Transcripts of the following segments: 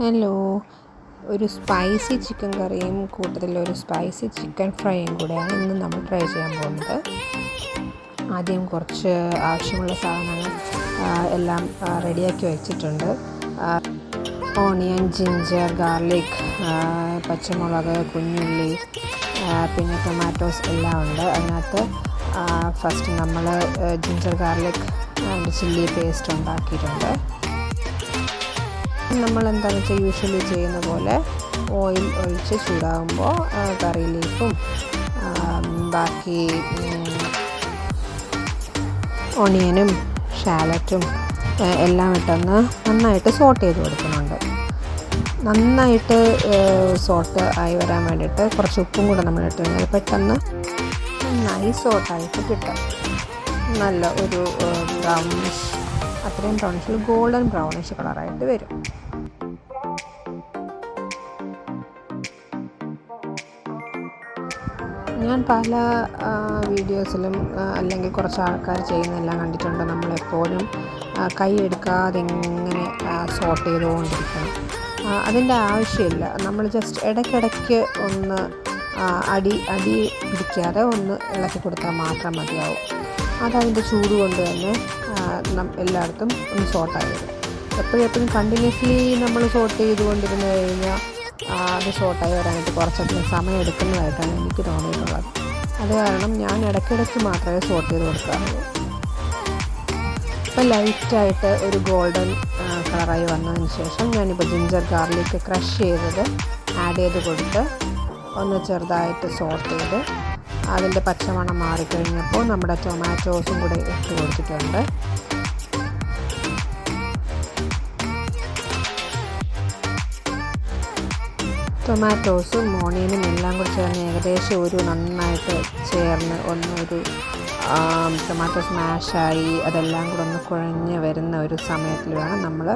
Hello ഒരു spicy chicken കറിയും കൂട്ടത്തിൽ ഒരു സ്പൈസി ചിക്കൻ ഫ്രൈയും കൂടെയാണ് ഇന്ന് നമ്മൾ ട്രൈ ചെയ്യാൻ പോകുന്നത്. ആദ്യം കുറച്ച് ആവശ്യമുള്ള സാധനങ്ങൾ എല്ലാം റെഡിയാക്കി വെച്ചിട്ടുണ്ട്. ഓണിയൻ ജിഞ്ചർ ഗാർലിക് പച്ചമുളക് കുഞ്ഞുള്ളി പിന്നെ ടൊമാറ്റോസ് എല്ലാം ഉണ്ട്. അതിനകത്ത് ഫസ്റ്റ് നമ്മൾ ജിഞ്ചർ ഗാർലിക് ചില്ലി പേസ്റ്റ് ഉണ്ടാക്കിയിട്ടുണ്ട്. നമ്മൾ എന്താണെന്ന് വെച്ചാൽ യൂഷ്വലി ചെയ്യുന്ന പോലെ ഓയിൽ ഒഴിച്ച് ചൂടാകുമ്പോൾ കറി ലീഫും ബാക്കി ഒണിയനും ഷാലറ്റും എല്ലാം ഇട്ടൊന്ന് നന്നായിട്ട് സോട്ട് ചെയ്ത് കൊടുക്കുന്നുണ്ട്. നന്നായിട്ട് സോട്ട് ആയി വരാൻ വേണ്ടിയിട്ട് കുറച്ച് ഉപ്പും കൂടെ നമ്മൾ ഇട്ട് കഴിഞ്ഞാൽ പെട്ടെന്ന് നന്നായി സോട്ടായിട്ട് കിട്ടും. നല്ല ഒരു ബ്രൗണിഷ് അത്രയും ബ്രൗണിഷിൽ ഗോൾഡൻ ബ്രൗണിഷ് കളറായിട്ട് വരും. ഞാൻ പല വീഡിയോസിലും അല്ലെങ്കിൽ കുറച്ച് ആൾക്കാർ ചെയ്യുന്നതെല്ലാം കണ്ടിട്ടുണ്ട്. നമ്മളെപ്പോഴും കൈ എടുക്കാതെ ഇങ്ങനെ സോർട്ട് ചെയ്തുകൊണ്ടിരിക്കണം. അതിന്റെ ആവശ്യമില്ല. നമ്മൾ ജസ്റ്റ് ഇടയ്ക്കിടയ്ക്ക് ഒന്ന് അടി അടി പിടിക്കാതെ ഒന്ന് ഇളക്കി കൊടുത്താൽ മാത്രം മതിയാവും. അതതിന്റെ ചൂട് കൊണ്ട് തന്നെ എല്ലായിടത്തും ഒന്ന് സോർട്ടായി വരും. എപ്പോഴും എപ്പോഴും കണ്ടിന്യൂസ്ലി നമ്മൾ സോർട്ട് ചെയ്തുകൊണ്ടിരുന്ന് കഴിഞ്ഞാൽ അത് ഷോർട്ടായി വരാനായിട്ട് കുറച്ചധികം സമയം എടുക്കുന്നതായിട്ടാണ് എനിക്ക് തോന്നിയിട്ടുള്ളത്. അത് കാരണം ഞാൻ ഇടയ്ക്കിടയ്ക്ക് മാത്രമേ ഷോർട്ട് ചെയ്ത് കൊടുക്കാറുള്ളൂ. ഇപ്പോൾ ലൈറ്റായിട്ട് ഒരു ഗോൾഡൻ കളറായി വന്നതിന് ശേഷം ഞാനിപ്പോൾ ജിഞ്ചർ ഗാർലിക് ക്രഷ് ചെയ്തത് ആഡ് ചെയ്ത് കൊടുത്ത് ഒന്ന് ചെറുതായിട്ട് സോർട്ട് ചെയ്ത് അതിന്റെ പച്ചമണം മാറിക്കഴിഞ്ഞപ്പോൾ നമ്മുടെ ടൊമാറ്റോസും കൂടെ ഇട്ട് കൊടുത്തിട്ടുണ്ട്. ടൊമാറ്റോസും മോണിയനും എല്ലാം കൂടി ചേർന്ന് ഏകദേശം ഒരു നന്നായിട്ട് ചേർന്ന് ഒന്നൊരു ടൊമാറ്റോ സ്മാഷായി അതെല്ലാം കൂടെ ഒന്ന് കുഴഞ്ഞ് വരുന്ന ഒരു സമയത്തിൽ വേണം നമ്മൾ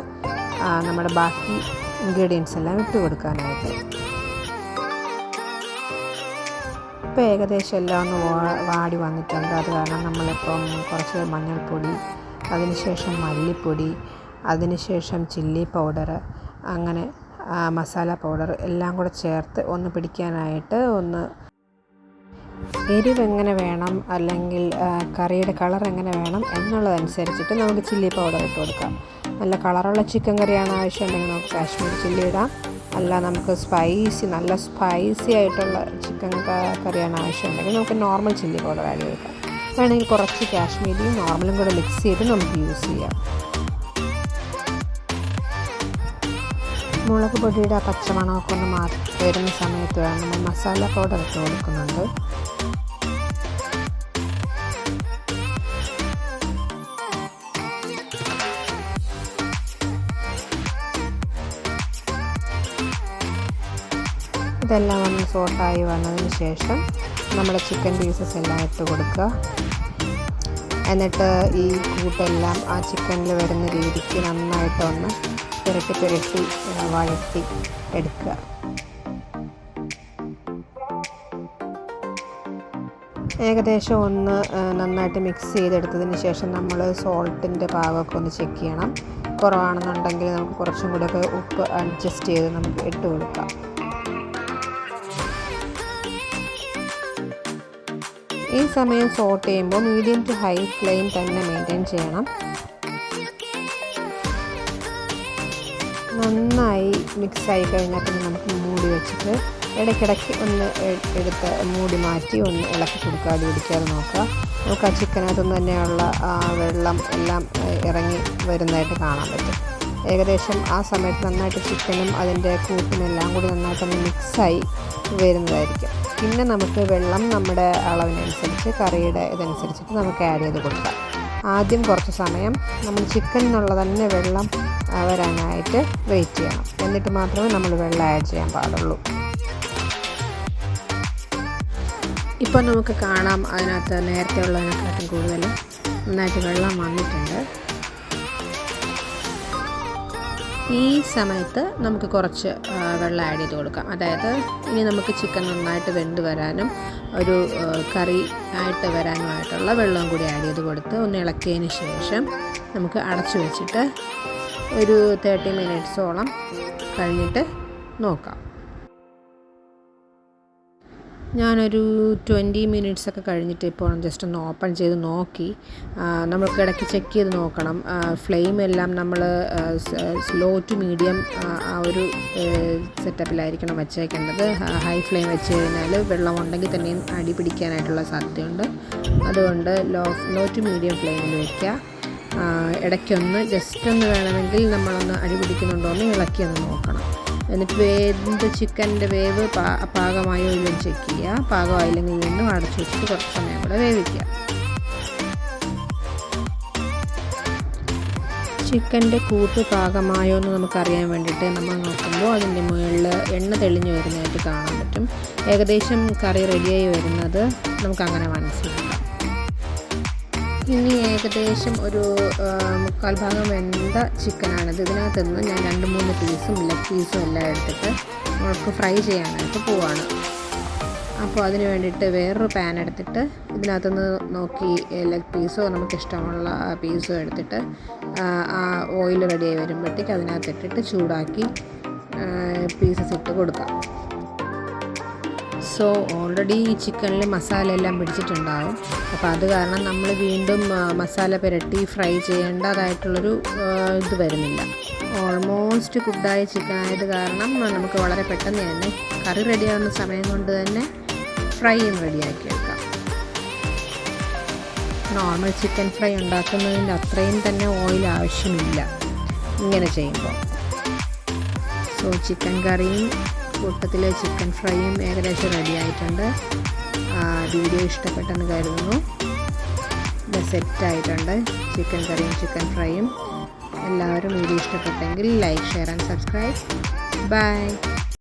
നമ്മുടെ ബാക്കി ഇൻഗ്രീഡിയൻസ് എല്ലാം ഇട്ട് കൊടുക്കാനായിട്ട്. ഇപ്പോൾ ഏകദേശം എല്ലാം ഒന്ന് വാടി വന്നിട്ടുണ്ട്. അത് കാരണം നമ്മളിപ്പം കുറച്ച് മഞ്ഞൾപ്പൊടി അതിനുശേഷം മല്ലിപ്പൊടി അതിനുശേഷം ചില്ലി പൗഡർ അങ്ങനെ മസാല പൗഡർ എല്ലാം കൂടെ ചേർത്ത് ഒന്ന് പിടിക്കാനായിട്ട് ഒന്ന് എരിവ് എങ്ങനെ വേണം അല്ലെങ്കിൽ കറിയുടെ കളർ എങ്ങനെ വേണം എന്നുള്ളതനുസരിച്ചിട്ട് നമുക്ക് ചില്ലി പൗഡർ ഇട്ട് കൊടുക്കാം. നല്ല കളറുള്ള ചിക്കൻ കറിയാണ് ആവശ്യമുണ്ടെങ്കിൽ നമുക്ക് കാശ്മീർ ചില്ലി ഇടാം. അല്ല നമുക്ക് സ്പൈസി നല്ല സ്പൈസി ആയിട്ടുള്ള ചിക്കൻ കറിയാണ് ആവശ്യമുണ്ടെങ്കിൽ നമുക്ക് നോർമൽ ചില്ലി പൗഡർ ആഡ് ചെയ്ത് വേണമെങ്കിൽ കുറച്ച് കാശ്മീരിയും നോർമലും കൂടെ മിക്സ് ചെയ്ത് നമുക്ക് യൂസ് ചെയ്യാം. മുളക് പൊടിയുടെ പച്ചമണമൊക്കെ ഒന്ന് മാറി വരുന്ന സമയത്ത് വേണം. നമ്മൾ മസാല പൗഡർ ഇട്ട് കൊടുക്കുന്നുണ്ട്. ഇതെല്ലാം ഒന്ന് സോട്ടായി വന്നതിന് ശേഷം നമ്മുടെ ചിക്കൻ പീസസ് എല്ലാം ഇട്ട് കൊടുക്കുക. എന്നിട്ട് ഈ കൂട്ടെല്ലാം ആ ചിക്കനിൽ വരുന്ന രീതിക്ക് നന്നായിട്ടൊന്ന് പുരട്ടി പുരട്ടി വഴറ്റി എടുക്കുക. ഏകദേശം ഒന്ന് നന്നായിട്ട് മിക്സ് ചെയ്തെടുത്തതിന് ശേഷം നമ്മൾ സോൾട്ടിന്റെ പാകമൊക്കെ ഒന്ന് ചെക്ക് ചെയ്യണം. കുറവാണെന്നുണ്ടെങ്കിൽ നമുക്ക് കുറച്ചും കൂടെയൊക്കെ ഉപ്പ് അഡ്ജസ്റ്റ് ചെയ്ത് നമുക്ക് ഇട്ട് കൊടുക്കാം. ഈ സമയം സോട്ട് ചെയ്യുമ്പോൾ മീഡിയം ടു ഹൈ ഫ്ലെയിം തന്നെ മെയിന്റെയിൻ ചെയ്യണം. നന്നായി മിക്സ് ആയി കഴിഞ്ഞാൽ പിന്നെ നമുക്ക് മൂടി വെച്ചിട്ട് ഇടയ്ക്കിടയ്ക്ക് ഒന്ന് എടുത്ത് മൂടി മാറ്റി ഒന്ന് ഇളക്കി കൊടുക്കാതെ പിടിക്കാതെ നോക്കുക. നമുക്ക് ആ ചിക്കനകത്തുനിന്ന് തന്നെയുള്ള വെള്ളം എല്ലാം ഇറങ്ങി വരുന്നതായിട്ട് കാണാൻ പറ്റും. ഏകദേശം ആ സമയത്ത് നന്നായിട്ട് ചിക്കനും അതിന്റെ കൂട്ടിനെല്ലാം കൂടി നന്നായിട്ടൊന്ന് മിക്സായി വരുന്നതായിരിക്കും. പിന്നെ നമുക്ക് വെള്ളം നമ്മുടെ അളവിനനുസരിച്ച് കറിയുടെ ഇതനുസരിച്ചിട്ട് നമുക്ക് ആഡ് ചെയ്ത് കൊടുക്കാം. ആദ്യം കുറച്ച് സമയം നമ്മൾ ചിക്കനിൽ നിന്നുള്ള തന്നെ വെള്ളം വരാനായിട്ട് വെയിറ്റ് ചെയ്യണം എന്നിട്ട് മാത്രമേ നമ്മൾ വെള്ളം ആഡ് ചെയ്യാൻ പാടുള്ളൂ. ഇപ്പോൾ നമുക്ക് കാണാം അതിനകത്ത് നേരത്തെ ഉള്ളതിനെക്കാട്ടും കൂടുതൽ നന്നായിട്ട് വെള്ളം വന്നിട്ടുണ്ട്. ഈ സമയത്ത് നമുക്ക് കുറച്ച് വെള്ളം ആഡ് ചെയ്ത് കൊടുക്കാം. അതായത് ഇനി നമുക്ക് ചിക്കൻ നന്നായിട്ട് വെന്ത് വരാനും ഒരു കറി ആയിട്ട് വരാനുമായിട്ടുള്ള വെള്ളം കൂടി ആഡ് ചെയ്ത് കൊടുത്ത് ഒന്ന് ഇളക്കിയതിന് ശേഷം നമുക്ക് അടച്ചു വെച്ചിട്ട് ഒരു തേർട്ടി മിനിറ്റ്സോളം കഴിഞ്ഞിട്ട് നോക്കാം. ഞാനൊരു ട്വന്റി മിനിറ്റ്സ് ഒക്കെ കഴിഞ്ഞിട്ട് ഇപ്പോൾ ജസ്റ്റ് ഒന്ന് ഓപ്പൺ ചെയ്ത് നോക്കി. നമുക്ക് ഇടയ്ക്ക് ചെക്ക് ചെയ്ത് നോക്കണം. ഫ്ലെയിം എല്ലാം നമ്മൾ സ്ലോ ടു മീഡിയം ആ ഒരു സെറ്റപ്പിലായിരിക്കണം വെച്ചേക്കേണ്ടത്. ഹൈ ഫ്ലെയിം വെച്ച് കഴിഞ്ഞാൽ വെള്ളം ഉണ്ടെങ്കിൽ തന്നെയും അടി പിടിക്കാനായിട്ടുള്ള സാധ്യതയുണ്ട്. അതുകൊണ്ട് ലോ ലോ ടു മീഡിയം ഫ്ലെയിമിൽ വയ്ക്കുക ഇടയ്ക്കൊന്ന് ജസ്റ്റ് ഒന്ന് വേണമെങ്കിൽ നമ്മളൊന്ന് അടി പിടിക്കുന്നുണ്ടോ എന്ന് ഇളക്കി ഒന്ന് നോക്കണം. എന്നിട്ട് വേവിന്റെ ചിക്കന്റെ വേവ് പാ പാകമായോ ഇല്ലെന്ന് ചെക്ക് ചെയ്യുക. പാകമായില്ലെങ്കിൽ വീണ്ടും അടച്ചു വെച്ചിട്ട് കുറച്ച് സമയം കൂടെ വേവിക്കുക. ചിക്കന്റെ കൂട്ട് പാകമായോ എന്ന് നമുക്കറിയാൻ വേണ്ടിയിട്ട് നമ്മൾ നോക്കുമ്പോൾ അതിന്റെ മുകളിൽ എണ്ണ തെളിഞ്ഞു വരുന്നതായിട്ട് കാണാൻ പറ്റും. ഏകദേശം കറി റെഡിയായി വരുന്നത് നമുക്കങ്ങനെ മനസ്സിലാക്കാം. ഇനി ഏകദേശം ഒരു മുക്കാൽ ഭാഗം വെന്ത ചിക്കനാണിത്. ഇതിനകത്ത് നിന്ന് ഞാൻ രണ്ട് മൂന്ന് പീസും ലെഗ് പീസും എല്ലാം എടുത്തിട്ട് നമുക്ക് ഫ്രൈ ചെയ്യാനായിട്ട് പോവാണ്. അപ്പോൾ അതിന് വേണ്ടിയിട്ട് വേറൊരു പാൻ എടുത്തിട്ട് ഇതിനകത്തുനിന്ന് നോക്കി ലെഗ് പീസോ നമുക്ക് ഇഷ്ടമുള്ള പീസോ എടുത്തിട്ട് ആ ഓയിൽ റെഡിയായി വരുമ്പോഴത്തേക്ക് അതിനകത്തിട്ടിട്ട് ചൂടാക്കി പീസസ് ഇട്ട് കൊടുക്കാം. സോ ഓൾറെഡി ഈ ചിക്കനിൽ മസാല എല്ലാം പിടിച്ചിട്ടുണ്ടാവും. അപ്പോൾ അത് കാരണം നമ്മൾ വീണ്ടും മസാല പുരട്ടി ഫ്രൈ ചെയ്യേണ്ടതായിട്ടുള്ളൊരു ഇത് വരുന്നില്ല. ഓൾമോസ്റ്റ് കുക്ഡായ ചിക്കൻ ആയത് കാരണം നമുക്ക് വളരെ പെട്ടെന്ന് തന്നെ കറി റെഡിയാവുന്ന സമയം കൊണ്ട് തന്നെ ഫ്രൈയും റെഡിയാക്കി എടുക്കാം. നോർമൽ ചിക്കൻ ഫ്രൈ ഉണ്ടാക്കുന്നതിന്റെ അത്രയും തന്നെ ഓയിൽ ആവശ്യമില്ല. ഇങ്ങനെ ചെയ്യുമ്പോൾ. സോ ചിക്കൻ കറിയും കൂട്ടത്തിൽ ചിക്കൻ ഫ്രൈയും ഏകദേശം റെഡി ആയിട്ടുണ്ട്. വീഡിയോ ഇഷ്ടപ്പെട്ടെന്ന് കരുതുന്നു. ഇത് സെറ്റായിട്ടുണ്ട് ചിക്കൻ കറിയും ചിക്കൻ ഫ്രൈയും എല്ലാവരും വീഡിയോ ഇഷ്ടപ്പെട്ടെങ്കിൽ like share and subscribe bye